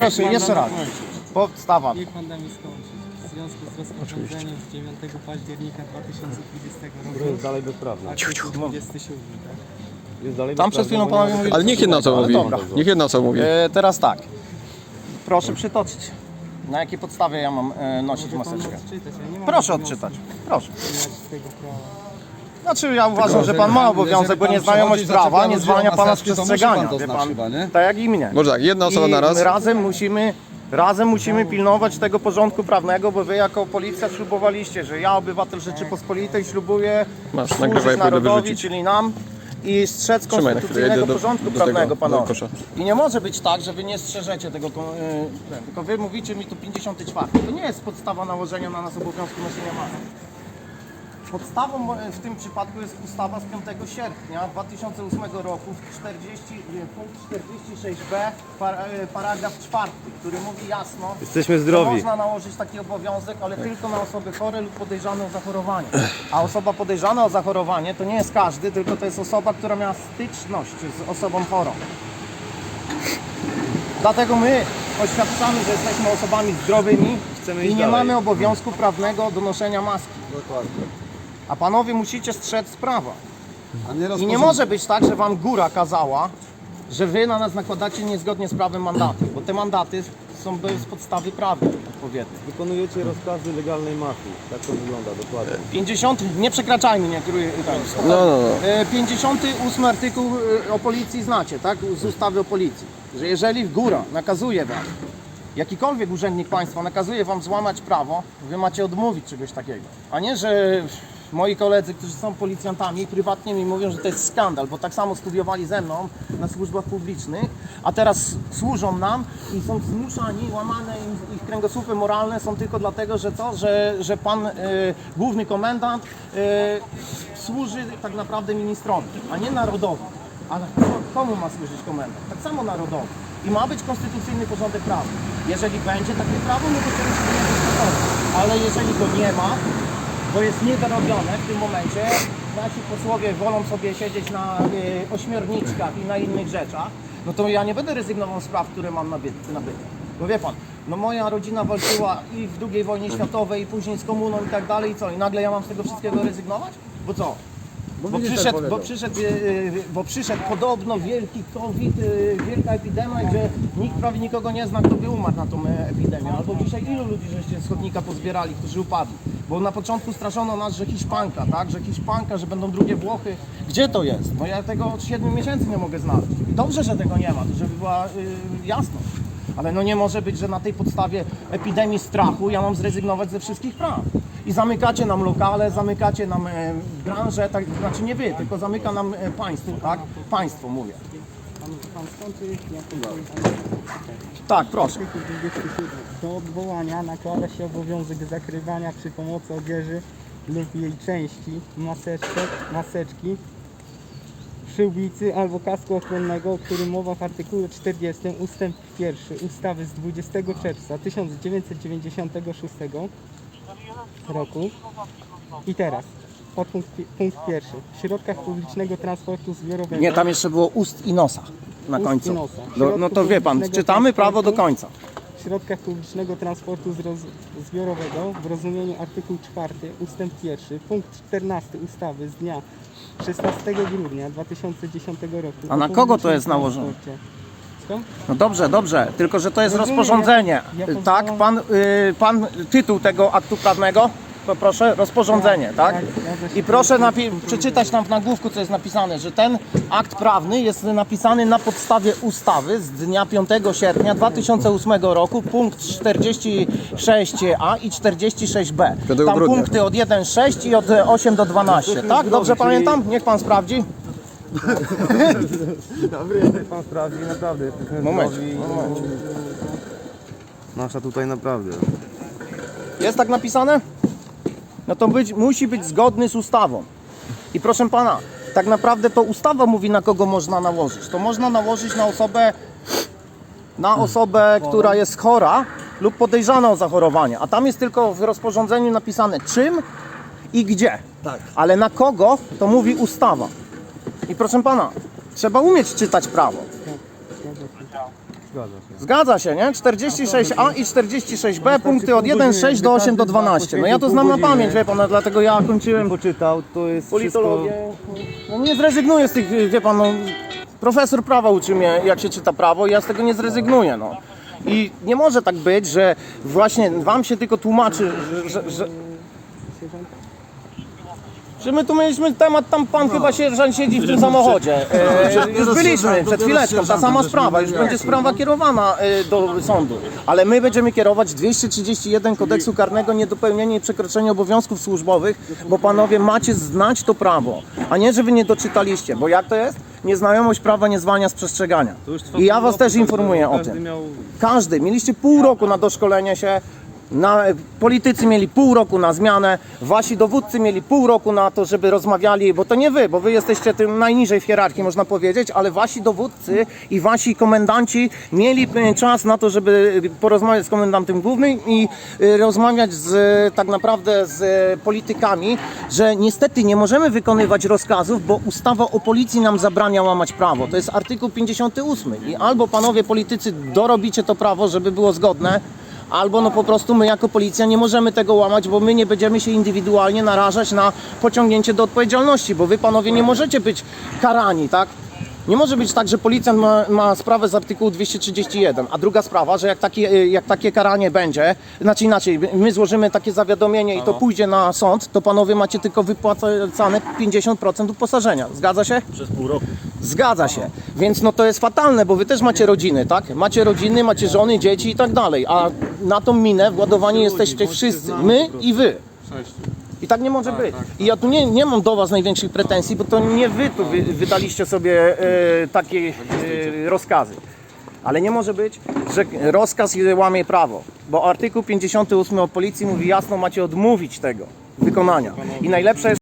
Proszę, jeszcze raz. Podstawa. Niech pan da mi skończyć. W związku z rozporządzeniem z 9 października 2020 roku dalej bezprawny. artykuł 27, tak? Jest dalej Tam przed chwilą panowie mówili... Ale niech jedna co Ale mówi. dobra. Niech jedna co mówi. E, teraz tak. Proszę przytoczyć. Na jakiej podstawie ja mam e, nosić Może pan maseczkę? odczytać, ja nie mam Proszę obowiązku odczytać. Proszę. mieć tego prawa. Znaczy ja uważam, że pan ma obowiązek, bo nieznajomość prawa nie zwalnia pana z przestrzegania. wie pan? Tak jak i mnie. Może tak, jedna osoba I na raz. razem musimy, razem musimy pilnować tego porządku prawnego, bo wy jako policja ślubowaliście, że ja, obywatel Rzeczypospolitej, ślubuję Masz, służyć pójdę narodowi, wyrzucić. czyli nam i strzec Trzymaj na chwilę, konstytucyjnego jedę do- porządku do tego, prawnego, do panowie. kosza. I nie może być tak, że wy nie strzeżecie tego, ko- y, ten, tylko wy mówicie mi tu 54. To nie jest podstawa nałożenia na nas obowiązku noszenia maski. Podstawą e, w tym przypadku jest ustawa z 5 sierpnia 2008 roku, 40, nie, punkt 46b, par, e, paragraf 4, który mówi jasno, Jesteśmy że zdrowi. można nałożyć taki obowiązek, ale tylko na osoby chore lub podejrzane o zachorowanie. A osoba podejrzana o zachorowanie to nie jest każdy, tylko to jest osoba, która miała styczność z osobą chorą. Dlatego my oświadczamy, że jesteśmy osobami zdrowymi Chcemy i iść nie dalej. mamy obowiązku prawnego do noszenia maski. A panowie musicie strzec prawa. I nie może być tak, że wam góra kazała, że wy na nas nakładacie niezgodnie z prawem mandaty, bo te mandaty są bez podstawy prawnej odpowiedniej. Wykonujecie rozkazy legalnej mafii. Tak to wygląda dokładnie. 50, nie przekraczajmy, nie kieruję, tak. No, no, no. E, 58 artykuł e, o policji znacie, tak? Z ustawy o policji. Że jeżeli góra nakazuje wam, jakikolwiek urzędnik państwa nakazuje wam złamać prawo, wy macie odmówić czegoś takiego. A nie, że moi koledzy, którzy są policjantami, prywatnie mi mówią, że to jest skandal, bo tak samo studiowali ze mną na służbach publicznych, a teraz służą nam i są zmuszani, łamane im ich kręgosłupy moralne są tylko dlatego, że co? Że, że pan e, główny komendant e, służy tak naprawdę ministrowi, a nie narodowi. Ale ko- komu ma służyć komendant? Tak samo narodowi. I ma być konstytucyjny porządek prawny. Jeżeli będzie takie prawo, no to wtedy. Ale jeżeli go nie ma, bo jest niewyrobione w tym momencie, nasi posłowie wolą sobie siedzieć na y, ośmiorniczkach i na innych rzeczach, no to ja nie będę rezygnował z praw, które mam nabyte. nabyte. Bo wie pan, no moja rodzina walczyła i w II wojnie światowej, i później z komuną i tak dalej, i co? I nagle ja mam z tego wszystkiego rezygnować? Bo co? Bo przyszedł, bo, przyszedł, yy, yy, bo przyszedł podobno wielki COVID, yy, wielka epidemia, gdzie nikt prawie nikogo nie zna, kto by umarł na tą e, epidemię. Albo dzisiaj ilu ludzi żeście z chodnika pozbierali, którzy upadli? Bo na początku straszono nas, że Hiszpanka, tak? Że Hiszpanka, że będą drugie Włochy. Gdzie to jest? No ja tego od 7 miesięcy nie mogę znaleźć. Dobrze, że tego nie ma, to żeby była yy, jasność. Ale no nie może być, że na tej podstawie epidemii strachu ja mam zrezygnować ze wszystkich praw. I zamykacie nam lokale, zamykacie nam e, branżę, tak, znaczy nie wy, tylko zamyka nam e, państwo, tak? Państwo mówię. Tak, proszę. Artykuł 27. Do odwołania nakłada się obowiązek zakrywania przy pomocy odzieży lub jej części maseczek, maseczki, przyłbicy albo kasku ochronnego, o którym mowa w artykule 40 ustęp 1 ustawy z 20 czerwca 1996 roku. I teraz, podpunkt pi- punkt pierwszy. W środkach publicznego transportu zbiorowego Nie, tam jeszcze było ust i nosa na Ust końcu. i nosa. No, no to wie pan, czytamy prawo do końca. w środkach publicznego transportu zroz- zbiorowego w rozumieniu artykuł 4 ustęp 1 punkt 14 ustawy z dnia 16 grudnia 2010 roku. A o na kogo to publicznym jest nałożone? transporcie. No dobrze, dobrze, tylko że to jest Rozumiem, rozporządzenie. ja- ja tak, pan, y, pan tytuł tego aktu prawnego, proszę, rozporządzenie, tak? tak. I proszę przeczytać tam w nagłówku, co jest napisane, że ten akt prawny jest napisany na podstawie ustawy z dnia 5 sierpnia 2008 roku, punkt 46a i 46b. 5 Tam punkty od 1,6 i od 8 do 12, tak? Dobrze pamiętam? Niech pan sprawdzi. Dobry, pan sprawdzi, naprawdę moment. Nasza tutaj naprawdę. Jest tak napisane? No to być, musi być zgodny z ustawą. I proszę pana, tak naprawdę to ustawa mówi na kogo można nałożyć. To można nałożyć na osobę, na osobę, która jest chora lub podejrzana o zachorowanie. A tam jest tylko w rozporządzeniu napisane czym i gdzie. Tak. Ale na kogo to mówi ustawa. I proszę pana, Trzeba umieć czytać prawo. Zgadza się. Zgadza się, nie? 46A i 46B, punkty od 1,6 do 8 do 12. No ja to znam na pamięć, wie pan, no dlatego ja kończyłem Poczytał, to jest politologię. No nie zrezygnuję z tych, wie pan, no, profesor prawa uczy mnie, jak się czyta prawo i ja z tego nie zrezygnuję, no. I nie może tak być, że właśnie wam się tylko tłumaczy, że, że, że, że my tu mieliśmy temat, tam pan chyba sierżant siedzi w tym samochodzie. E, już byliśmy przed chwileczką, ta sama sprawa, już będzie sprawa kierowana e, do sądu. Ale my będziemy kierować 231 kodeksu karnego niedopełnienie i przekroczenie obowiązków służbowych, bo panowie macie znać to prawo, a nie, że wy nie doczytaliście, bo jak to jest? Nieznajomość prawa nie zwalnia z przestrzegania. I ja was też informuję o tym. Każdy. Mieliście pół roku na doszkolenie się. Na, politycy mieli pół roku na zmianę, wasi dowódcy mieli pół roku na to, żeby rozmawiali, bo to nie wy, bo wy jesteście tym najniżej w hierarchii, można powiedzieć, ale wasi dowódcy i wasi komendanci mieli czas na to, żeby porozmawiać z komendantem głównym i e, rozmawiać z, tak naprawdę z politykami, że niestety nie możemy wykonywać rozkazów, bo ustawa o policji nam zabrania łamać prawo. To jest artykuł 58 i albo panowie politycy dorobicie to prawo, żeby było zgodne, Albo no po prostu my jako policja nie możemy tego łamać, bo my nie będziemy się indywidualnie narażać na pociągnięcie do odpowiedzialności, bo wy panowie nie możecie być karani, tak? Nie może być tak, że policjant ma, ma sprawę z artykułu 231, a druga sprawa, że jak takie, jak takie karanie będzie, znaczy inaczej, my złożymy takie zawiadomienie i to pójdzie na sąd, to panowie macie tylko wypłacane 50% uposażenia. Zgadza się? przez pół roku. Zgadza się. Więc no to jest fatalne, bo wy też macie rodziny, tak? Macie rodziny, macie żony, dzieci i tak dalej. A na tą minę władowani jesteście wszyscy. My i wy. I tak nie może być. I ja tu nie, nie mam do was największych pretensji, bo to nie wy tu wy, wydaliście sobie e, takie e, rozkazy. Ale nie może być, że rozkaz łamie prawo, bo artykuł 58 o policji mówi jasno, macie odmówić tego wykonania. I najlepsze jest